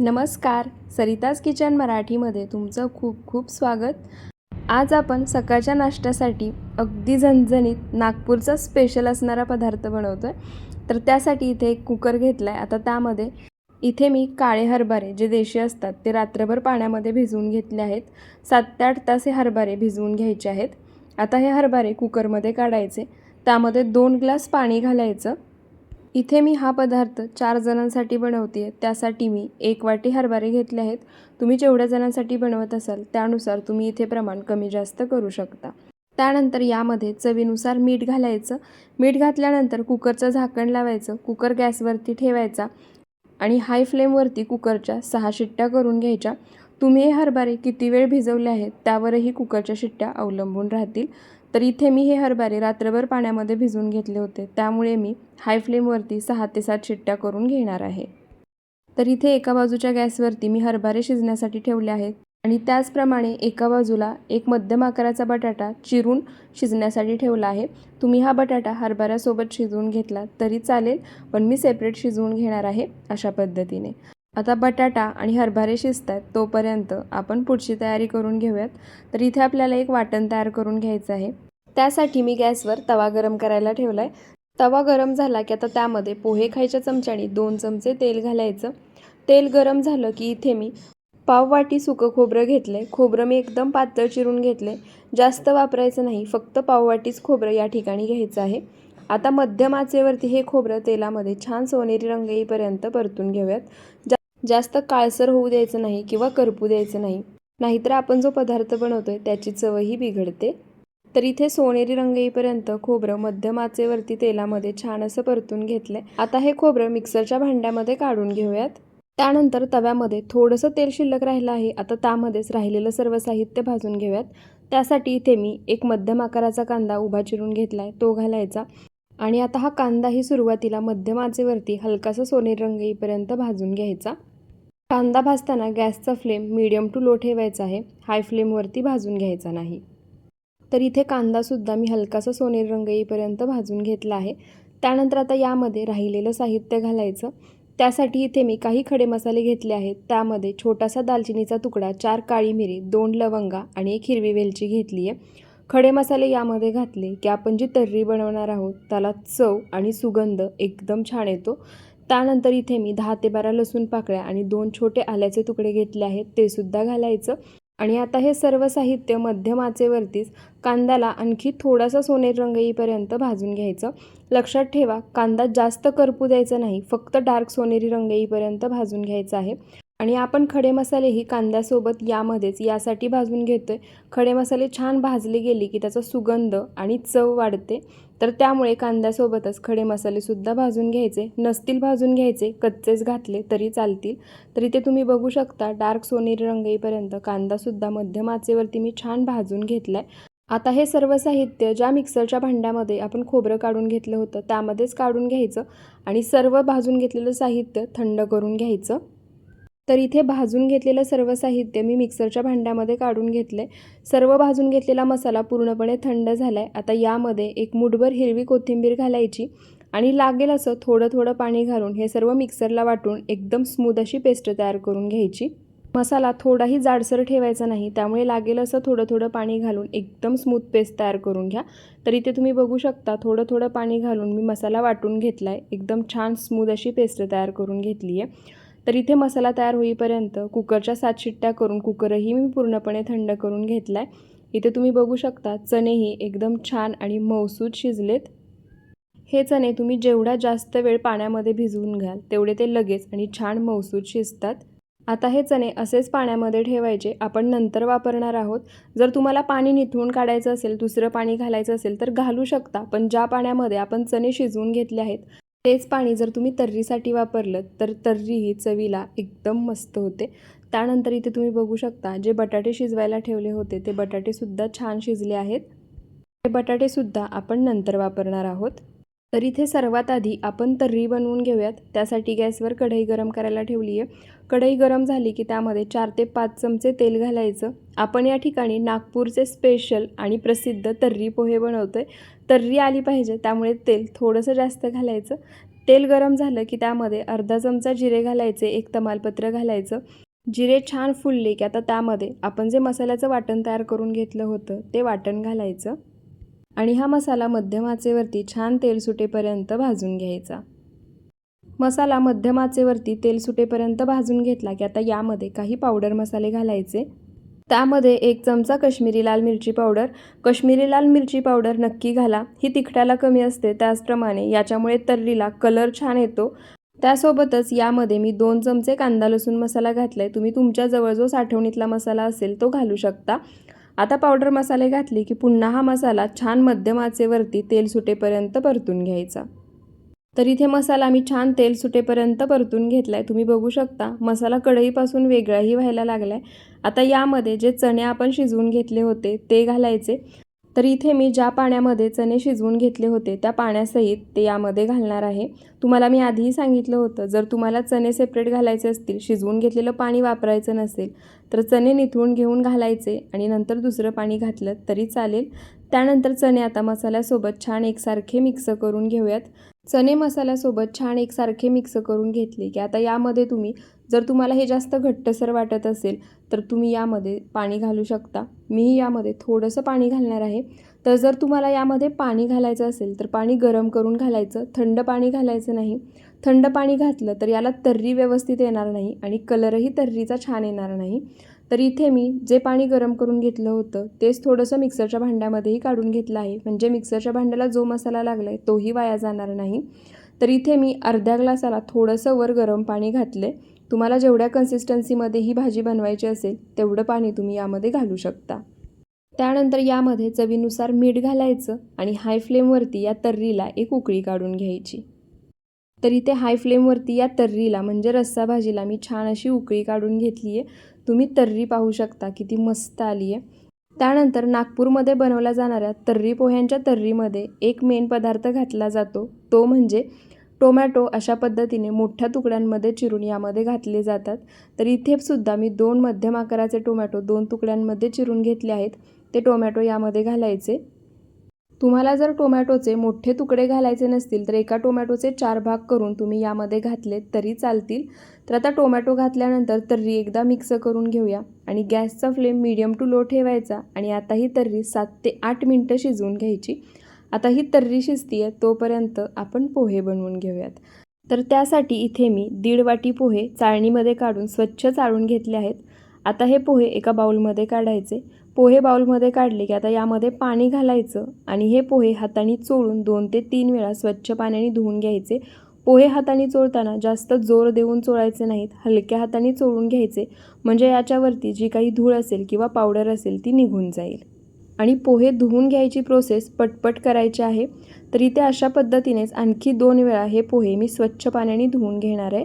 नमस्कार. सरिताज किचन मराठीमध्ये तुमचं खूप खूप स्वागत. आज आपण सकाळच्या नाश्त्यासाठी अगदी झणझणीत नागपूरचा स्पेशल असणारा पदार्थ बनवतो आहे तर त्यासाठी इथे एक कुकर घेतला आहे आता त्यामध्ये इथे मी काळे हरभरे जे देशी असतात ते रात्रभर पाण्यामध्ये भिजवून घेतले आहेत. सात ते आठ तास हे हरभरे भिजवून घ्यायचे आहेत. आता हे हरभरे कुकरमध्ये काढायचे. त्यामध्ये दोन ग्लास पाणी घालायचं. इथे मी हा पदार्थ चार जणांसाठी बनवते आहे त्यासाठी मी एक वाटी हरभरे घेतले आहेत. तुम्ही जेवढ्या जणांसाठी बनवत असाल त्यानुसार तुम्ही इथे प्रमाण कमी जास्त करू शकता. त्यानंतर यामध्ये चवीनुसार मीठ घालायचं. मीठ घातल्यानंतर कुकरचं झाकण लावायचं कुकर गॅसवरती ठेवायचा आणि हाय फ्लेमवरती कुकरच्या सहा शिट्ट्या करून घ्यायच्या. तुम्ही हे हरभरे किती वेळ भिजवले आहेत त्यावरही कुकरच्या शिट्ट्या अवलंबून राहतील. तर इथे मी हे हरभरे रात्रभर पाण्यामध्ये भिजवून घेतले होते त्यामुळे मी हाय फ्लेमवरती सहा ते सात शिट्ट्या करून घेणार आहे. तर इथे एका बाजूच्या गॅसवरती मी हरभरे शिजण्यासाठी ठेवले आहेत आणि त्याचप्रमाणे एका बाजूला एक मध्यम आकाराचा बटाटा चिरून शिजण्यासाठी ठेवला आहे. तुम्ही हा बटाटा हरभऱ्यासोबत शिजवून घेतला तरी चालेल पण मी सेपरेट शिजवून घेणार आहे अशा पद्धतीने. आता बटाटा आणि हरभरे शिजतात तोपर्यंत आपण पुढची तयारी करून घेऊयात. तर इथे आपल्याला एक वाटण तयार करून घ्यायचं आहे. त्यासाठी मी गॅसवर तवा गरम करायला ठेवला आहे तवा गरम झाला की आता त्यामध्ये पोहे खायच्या चमच्याने दोन चमचे तेल घालायचं. तेल गरम झालं की इथे मी पाव वाटी सुकं खोबरं घेतलं आहे खोबरं मी एकदम पातळ चिरून घेतलं आहे जास्त वापरायचं नाही फक्त पाववाटीच खोबरं या ठिकाणी घ्यायचं आहे. आता मध्यम आचेवरती हे खोबरं तेलामध्ये छान सोनेरी रंग येईपर्यंत परतून घेऊयात. जास्त काळसर होऊ द्यायचं नाही किंवा करपू द्यायचं नाही. नाहीतर आपण जो पदार्थ बनवतो आहे त्याची चवही बिघडते. तर इथे सोनेरी रंग येईपर्यंत खोबरं मध्यम आचेवरती तेलामध्ये छान असं परतून घेतलंय. आता हे खोबरं मिक्सरच्या भांड्यामध्ये काढून घेऊयात. त्यानंतर तव्यामध्ये थोडंसं तेल शिल्लक राहिलं आहे. आता त्यामध्येच राहिलेलं सर्व साहित्य भाजून घेऊयात. त्यासाठी इथे मी एक मध्यम आकाराचा कांदा उभा चिरून घेतला आहे तो घालायचा. आणि आता हा कांदाही सुरुवातीला मध्यम आचेवरती हलकासा सोनेरी रंग येईपर्यंत भाजून घ्यायचा. कांदा भाजताना गॅसचा फ्लेम मीडियम टू लो ठेवायचा आहे. हाय फ्लेमवरती भाजून घ्यायचा नाही. तर इथे कांदासुद्धा मी हलकासा सोनेरी रंग येईपर्यंत भाजून घेतला आहे. त्यानंतर आता यामध्ये राहिलेलं साहित्य घालायचं. त्यासाठी इथे मी काही खडे मसाले घेतले आहेत. त्यामध्ये छोटासा दालचिनीचा तुकडा चार काळी मिरी दोन लवंगा आणि एक हिरवी वेलची घेतली आहे. खडे मसाले यामध्ये घातले की आपण जी तर्री बनवणार आहोत त्याला चव आणि सुगंध एकदम छान येतो. त्यानंतर इथे मी दहा ते बारा लसूण पाकळ्या आणि दोन छोटे आल्याचे तुकडे घेतले आहेत ते सुद्धा घालायचं. आणि आता हे सर्व साहित्य मध्यम आचेवरतीच कांद्याला आणखी थोडासा सोनेरी रंग येईपर्यंत भाजून घ्यायचं. लक्षात ठेवा कांदा जास्त करपू द्यायचा नाही फक्त डार्क सोनेरी रंग येईपर्यंत भाजून घ्यायचा आहे. आणि आपण खडे मसालेही कांद्यासोबत यामध्येच यासाठी भाजून घेतो आहे खडे मसाले छान भाजले गेले की त्याचा सुगंध आणि चव वाढते. तर त्यामुळे कांद्यासोबतच खडे मसालेसुद्धा भाजून घ्यायचे. नसतील भाजून घ्यायचे कच्चेच घातले तरी चालतील. तर इथे तुम्ही बघू शकता डार्क सोनेरी रंग येईपर्यंत कांदासुद्धा मध्यम आचेवरती मी छान भाजून घेतला आहे आता हे सर्व साहित्य ज्या मिक्सरच्या भांड्यामध्ये आपण खोबरं काढून घेतलं होतं त्यामध्येच काढून घ्यायचं आणि सर्व भाजून घेतलेलं साहित्य थंड करून घ्यायचं. तर इथे भाजून घेतलेलं सर्व साहित्य मी मिक्सरच्या भांड्यामध्ये काढून घेतलं आहे सर्व भाजून घेतलेला मसाला पूर्णपणे थंड झाला आहे आता यामध्ये एक मुठभर हिरवी कोथिंबीर घालायची आणि लागेल असं थोडं थोडं पाणी घालून हे सर्व मिक्सरला वाटून एकदम स्मूथ अशी पेस्ट तयार करून घ्यायची. मसाला थोडाही जाडसर ठेवायचा नाही त्यामुळे लागेल असं थोडं थोडं पाणी घालून एकदम स्मूथ पेस्ट तयार करून घ्या. तर इथे तुम्ही बघू शकता थोडं थोडं पाणी घालून मी मसाला वाटून घेतला आहे एकदम छान स्मूथ अशी पेस्ट तयार करून घेतली आहे तर इथे मसाला तयार होईपर्यंत कुकरच्या सात शिट्ट्या करून कुकरही मी पूर्णपणे थंड करून घेतला आहे इथे तुम्ही बघू शकता चणेही एकदम छान आणि मौसूद शिजलेत. हे चणे तुम्ही जेवढा जास्त वेळ पाण्यामध्ये भिजवून घ्याल तेवढे ते लगेच आणि छान मौसूद शिजतात. आता हे चणे असेच पाण्यामध्ये ठेवायचे आपण नंतर वापरणार आहोत. जर तुम्हाला पाणी निथळून काढायचं असेल दुसरं पाणी घालायचं असेल तर घालू शकता पण ज्या पाण्यामध्ये आपण चणे शिजवून घेतले आहेत तेच पाणी जर तुम्ही तर्रीसाठी वापरलं तर तर्री ही चवीला एकदम मस्त होते. त्यानंतर इथे तुम्ही बघू शकता जे बटाटे शिजवायला ठेवले होते ते बटाटेसुद्धा छान शिजले आहेत. हे बटाटेसुद्धा आपण नंतर वापरणार आहोत. तर इथे सर्वात आधी आपण तर्री बनवून घेऊयात. त्यासाठी गॅसवर कढई गरम करायला ठेवली आहे कढई गरम झाली की त्यामध्ये चार ते पाच चमचे तेल घालायचं. आपण या ठिकाणी नागपूरचे स्पेशल आणि प्रसिद्ध तर्री पोहे बनवतो आहे तर्री आली पाहिजे त्यामुळे तेल थोडंसं जास्त घालायचं. तेल गरम झालं की त्यामध्ये अर्धा चमचा जिरे घालायचे एक तमालपत्र घालायचं. जिरे छान फुलले की आता त्यामध्ये आपण जे मसाल्याचं वाटण तयार करून घेतलं होतं ते वाटण घालायचं. आणि हा मसाला मध्यम आचेवरती छान तेल सुटेपर्यंत भाजून घ्यायचा. मसाला मध्यम आचेवरती तेल सुटेपर्यंत भाजून घेतला की आता यामध्ये काही पावडर मसाले घालायचे. त्यामध्ये एक चमचा कश्मीरी लाल मिरची पावडर. कश्मीरी लाल मिरची पावडर नक्की घाला. ही तिखटाला कमी असते त्याचप्रमाणे याच्यामुळे तर्रीला कलर छान येतो. त्यासोबतच यामध्ये मी दोन चमचे कांदा लसूण मसाला घातला आहे तुम्ही तुमच्याजवळ जो साठवणीतला मसाला असेल तो घालू शकता. आता पावडर मसाले घातले की पुन्हा हा मसाला छान मध्यम आचेवरती तेल सुटेपर्यंत परतून घ्यायचा. तर इथे मसाला मी छान तेल सुटेपर्यंत परतून घेतला आहे तुम्ही बघू शकता मसाला कढईपासून वेगळाही व्हायला लागला आहे आता यामध्ये जे चणे आपण शिजवून घेतले होते ते घालायचे. तर इथे मी ज्या पाण्यामध्ये चणे शिजवून घेतले होते त्या पाण्यासहित ते यामध्ये घालणार आहे. तुम्हाला मी आधीही सांगितलं होतं जर तुम्हाला चणे सेपरेट घालायचे असतील शिजवून घेतलेलं पाणी वापरायचं नसेल तर चणे निथळून घेऊन घालायचे आणि नंतर दुसरं पाणी घातलं तरी चालेल. त्यानंतर चणे आता मसाल्यासोबत छान एकसारखे मिक्स करून घेऊयात. चणे मसाल्यासोबत छान एकसारखे मिक्स करून घेतले की आता यामध्ये तुम्ही जर तुम्हाला हे जास्त घट्टसर वाटत असेल तर तुम्ही यामध्ये पाणी घालू शकता. मीही यामध्ये थोडंसं पाणी घालणार आहे. तर जर तुम्हाला यामध्ये पाणी घालायचं असेल तर पाणी गरम करून घालायचं. थंड पाणी घालायचं नाही. थंड पाणी घातलं तर याला तर्री व्यवस्थित येणार नाही आणि कलरही तर्रीचा छान येणार नाही. तर इथे मी जे पाणी गरम करून घेतलं होतं तेच थोडंसं मिक्सरच्या भांड्यामध्येही काढून घेतलं आहे. म्हणजे मिक्सरच्या भांड्याला जो मसाला लागला आहे तोही वाया जाणार नाही. तर इथे मी अर्ध्या ग्लासाला थोडंसं वर गरम पाणी घातले तुम्हाला जेवढ्या कन्सिस्टन्सीमध्ये ही भाजी बनवायची असेल तेवढं पाणी तुम्ही यामध्ये घालू शकता. त्यानंतर यामध्ये चवीनुसार मीठ घालायचं आणि हाय फ्लेमवरती या तर्रीला एक उकळी काढून घ्यायची. तर इथे हाय फ्लेमवरती या तर्रीला म्हणजे रस्सा भाजीला मी छान अशी उकळी काढून घेतली आहे तुम्ही तर्री पाहू शकता किती मस्त आली आहे. त्यानंतर नागपूरमध्ये बनवल्या जाणाऱ्या तर्री पोह्यांच्या तर्रीमध्ये एक मेन पदार्थ घातला जातो. तो म्हणजे टोमॅटो अशा पद्धतीने मोठ्या तुकड्यांमध्ये चिरून यामध्ये घातले जातात. तर इथे सुद्धा मी दोन मध्यम आकाराचे टोमॅटो दोन तुकड्यांमध्ये चिरून घेतले आहेत. ते टोमॅटो यामध्ये घालायचे. तुम्हाला जर टोमॅटोचे मोठे तुकडे घालायचे नसतील तर एका टोमॅटोचे चार भाग करून तुम्ही यामध्ये घातले तरी चालतील. तर आता टोमॅटो घातल्यानंतर तर्री एकदा मिक्स करून घेऊया आणि गॅसचा फ्लेम मीडियम टू लो ठेवायचा आणि आता ही तर्री सात ते आठ मिनटं शिजवून घ्यायची. आता ही तर्री शिजती आहे तोपर्यंत आपण पोहे बनवून घेऊयात. तर त्यासाठी इथे मी दीड वाटी पोहे चाळणीमध्ये काढून स्वच्छ चाळून घेतले आहेत. आता हे पोहे एका बाउलमध्ये काढायचे. पोहे बाउलमध्ये काढले की आता यामध्ये पाणी घालायचं आणि हे पोहे हाताने चोळून दोन ते तीन वेळा स्वच्छ पाण्याने धुवून घ्यायचे. पोहे हाताने चोळताना जास्त जोर देऊन चोळायचे नाहीत हलक्या हाताने चोळून घ्यायचे. म्हणजे याच्यावरती जी काही धूळ असेल किंवा पावडर असेल ती निघून जाईल. आणि पोहे धुवून घ्यायची प्रोसेस पटपट करायची आहे. तर इथे अशा पद्धतीनेच आणखी दोन वेळा हे पोहे मी स्वच्छ पाण्याने धुवून घेणार आहे.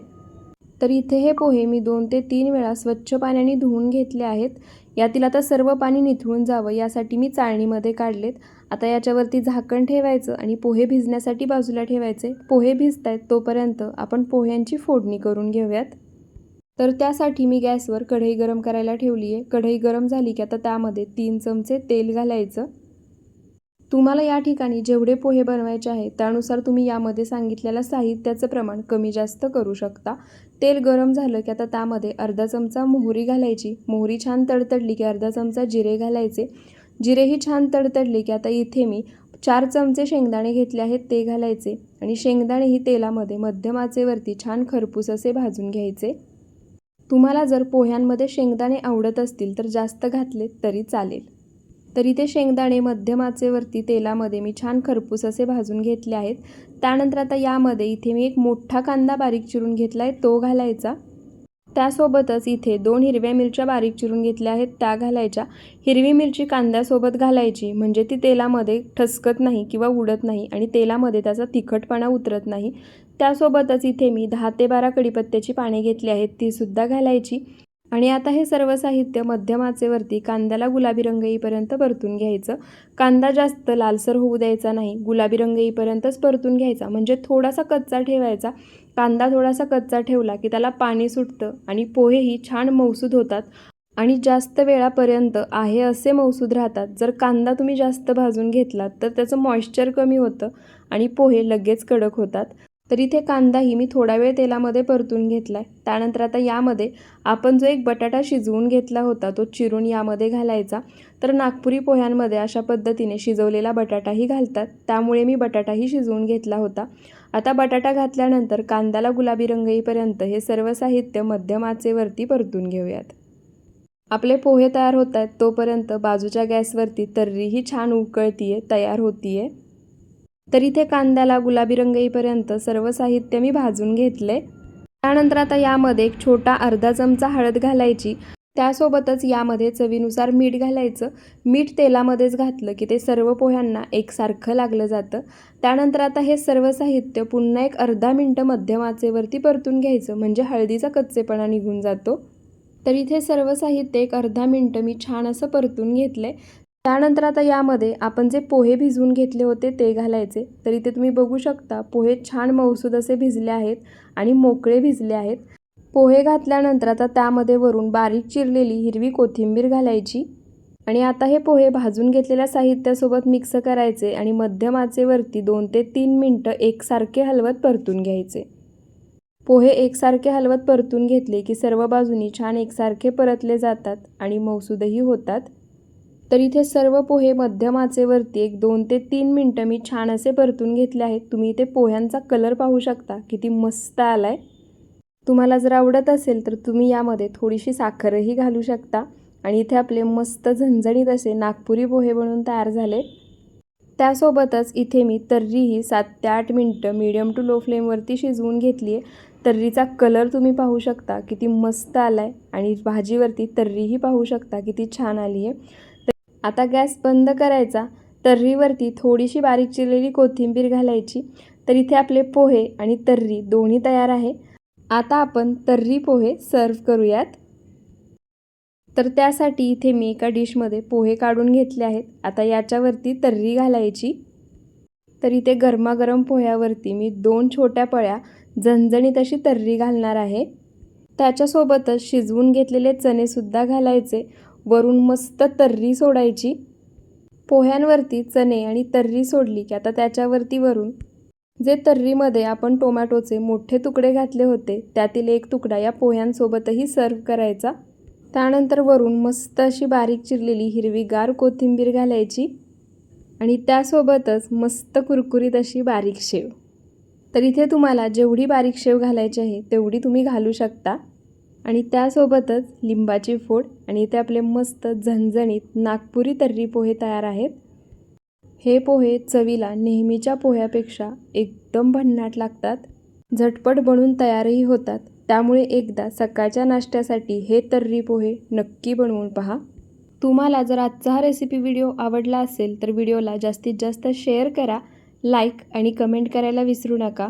तर इथे हे पोहे मी दोन ते तीन वेळा स्वच्छ पाण्याने धुवून घेतले आहेत. यातील आता सर्व पाणी निथळून जावं यासाठी मी चाळणीमध्ये काढलेत. आता याच्यावरती झाकण ठेवायचं आणि पोहे भिजण्यासाठी बाजूला ठेवायचे. पोहे भिजत आहेत तोपर्यंत आपण पोह्यांची फोडणी करून घेऊयात. तर त्यासाठी मी गॅसवर कढई गरम करायला ठेवली आहे कढई गरम झाली की आता त्यामध्ये तीन चमचे तेल घालायचं. तुम्हाला या ठिकाणी जेवढे पोहे बनवायचे आहे त्यानुसार तुम्ही यामध्ये सांगितलेल्या साहित्याचं प्रमाण कमी जास्त करू शकता. तेल गरम झालं की आता त्यामध्ये अर्धा चमचा मोहरी घालायची. मोहरी छान तडतडली की अर्धा चमचा जिरे घालायचे. जिरेही छान तडतडले की आता इथे मी चार चमचे शेंगदाणे घेतले आहेत ते घालायचे. आणि शेंगदाणेही तेलामध्ये मध्यम आचेवरती छान खरपूस असे भाजून घ्यायचे. तुम्हाला जर पोह्यांमध्ये शेंगदाणे आवडत असतील तर जास्त घातले तरी चालेल. तरी ते शेंगदाणे मध्यम आचेवरती तेलामध्ये मी छान खरपूस असे भाजून घेतले आहेत. त्यानंतर आता यामध्ये इथे मी एक मोठा कांदा बारीक चिरून घेतला आहे तो घालायचा. त्यासोबतच इथे दोन हिरव्या मिरच्या बारीक चिरून घेतल्या आहेत त्या घालायच्या. हिरवी मिरची कांद्यासोबत घालायची म्हणजे ती तेलामध्ये ठसकत नाही किंवा उडत नाही आणि तेलामध्ये त्याचा तिखटपणा उतरत नाही. त्यासोबतच इथे मी दहा ते बारा कडीपत्त्याची पाने घेतली आहेत तीसुद्धा घालायची. आणि आता हे सर्व साहित्य मध्यम आचेवरती कांद्याला गुलाबी रंग येईपर्यंत परतून घ्यायचं. कांदा जास्त लालसर होऊ द्यायचा नाही. गुलाबी रंग येईपर्यंतच परतून घ्यायचा. म्हणजे थोडासा कच्चा ठेवायचा. कांदा थोडासा कच्चा ठेवला की त्याला पाणी सुटतं आणि पोहेही छान मौसूद होतात. आणि जास्त वेळापर्यंत आहे असे मौसूद राहतात. जर कांदा तुम्ही जास्त भाजून घेतलात तर त्याचं मॉइश्चर कमी होतं आणि पोहे लगेच कडक होतात. तर इथे कांदाही मी थोडा वेळ तेलामध्ये परतून घेतला आहे त्यानंतर आता यामध्ये आपण जो एक बटाटा शिजवून घेतला होता तो चिरून यामध्ये घालायचा. तर नागपुरी पोह्यांमध्ये अशा पद्धतीने शिजवलेला बटाटाही घालतात. त्यामुळे मी बटाटाही शिजवून घेतला होता. आता बटाटा घातल्यानंतर कांद्याला गुलाबी रंग येईपर्यंत हे सर्व साहित्य मध्यम आचेवरती परतून घेऊयात. आपले पोहे तयार होत आहेत. तोपर्यंत बाजूच्या गॅसवरती तर्रीही छान उकळतीये तयार होतीये. तर इथे कांद्याला गुलाबी रंग येईपर्यंत सर्व साहित्य मी भाजून घेतले. त्यानंतर आता यामध्ये एक छोटा अर्धा चमचा हळद घालायची. त्यासोबतच यामध्ये चवीनुसार मीठ घालायचं. मीठ तेलामध्येच घातलं की ते सर्व पोह्यांना एकसारखं लागलं जातं. त्यानंतर आता हे सर्व साहित्य पुन्हा एक अर्धा मिनटं मध्यम आचेवरती परतून घ्यायचं म्हणजे हळदीचा कच्चेपणा निघून जातो. तर इथे सर्व साहित्य एक अर्धा मिनटं मी छान असं परतून घेतलं आहे त्यानंतर आता यामध्ये आपण जे पोहे भिजवून घेतले होते ते घालायचे. तर इथे तुम्ही बघू शकता पोहे छान मौसूद असे भिजले आहेत आणि मोकळे भिजले आहेत. पोहे घातल्यानंतर आता त्यामध्ये वरून बारीक चिरलेली हिरवी कोथिंबीर घालायची. आणि आता हे पोहे भाजून घेतलेल्या साहित्यासोबत मिक्स करायचे आणि मध्यम आचेवरती दोन ते तीन मिनटं एकसारखे हलवत परतून घ्यायचे. पोहे एकसारखे हलवत परतून घेतले की सर्व बाजूनी छान एकसारखे परतले जातात आणि मौसूदही होतात. तर इथे सर्व पोहे मध्यम आचेवरती एक दोन ते तीन मिनटं मी छान असे परतून घेतले आहेत. तुम्ही इथे पोह्यांचा कलर पाहू शकता. किती मस्त आला आहे तुम्हाला जर आवडत असेल तर तुम्ही यामध्ये थोडीशी साखरही घालू शकता. आणि इथे आपले मस्त झणझणीत असे नागपुरी पोहे बनवून तयार झाले. त्यासोबतच इथे मी तर्रीही सात ते आठ मिनटं मीडियम टू लो फ्लेमवरती शिजवून घेतली आहे तर्रीचा कलर तुम्ही पाहू शकता. किती मस्त आला आहे आणि भाजीवरती तर्रीही पाहू शकता. किती छान आली आहे आता गॅस बंद करायचा तर्रीवरती थोडीशी बारीक चिरलेली कोथिंबीर घालायची. तर इथे आपले पोहे आणि तर्री दोन्ही तयार आहे. आता आपण तर्री पोहे सर्व करूयात. तर त्यासाठी इथे मी एका डिशमध्ये पोहे काढून घेतले आहेत. आता याच्यावरती तर्री घालायची. तर इथे गरमागरम पोह्यावरती मी दोन छोट्या पळ्या झणझणीत अशी तर्री घालणार आहे. त्याच्यासोबतच शिजवून घेतलेले चणेसुद्धा घालायचे. वरून मस्त तर्री सोडायची. पोह्यांवरती चणे आणि तर्री सोडली की आता त्याच्यावरती वरून. जे तर्रीमध्ये आपण टोमॅटोचे मोठे तुकडे घातले होते त्यातील एक तुकडा या पोह्यांसोबतही सर्व करायचा. त्यानंतर वरून मस्त अशी बारीक चिरलेली हिरवीगार कोथिंबीर घालायची. आणि त्यासोबतच मस्त कुरकुरीत अशी बारीक शेव. तर इथे तुम्हाला जेवढी बारीक शेव घालायची आहे तेवढी तुम्ही घालू शकता. आणि त्यासोबतच लिंबाची फोड आणि इथे आपले मस्त झणझणीत नागपुरी तर्री पोहे तयार आहेत. हे पोहे चवीला नेहमीच्या पोह्यापेक्षा एकदम भन्नाट लागतात. झटपट बनून तयारही होतात. त्यामुळे एकदा सकाळच्या नाश्त्यासाठी हे तर्री पोहे नक्की बनवून पहा. तुम्हाला जर आजचा हा रेसिपी व्हिडिओ आवडला असेल तर व्हिडिओला जास्तीत जास्त शेअर करा. लाईक आणि कमेंट करायला विसरू नका.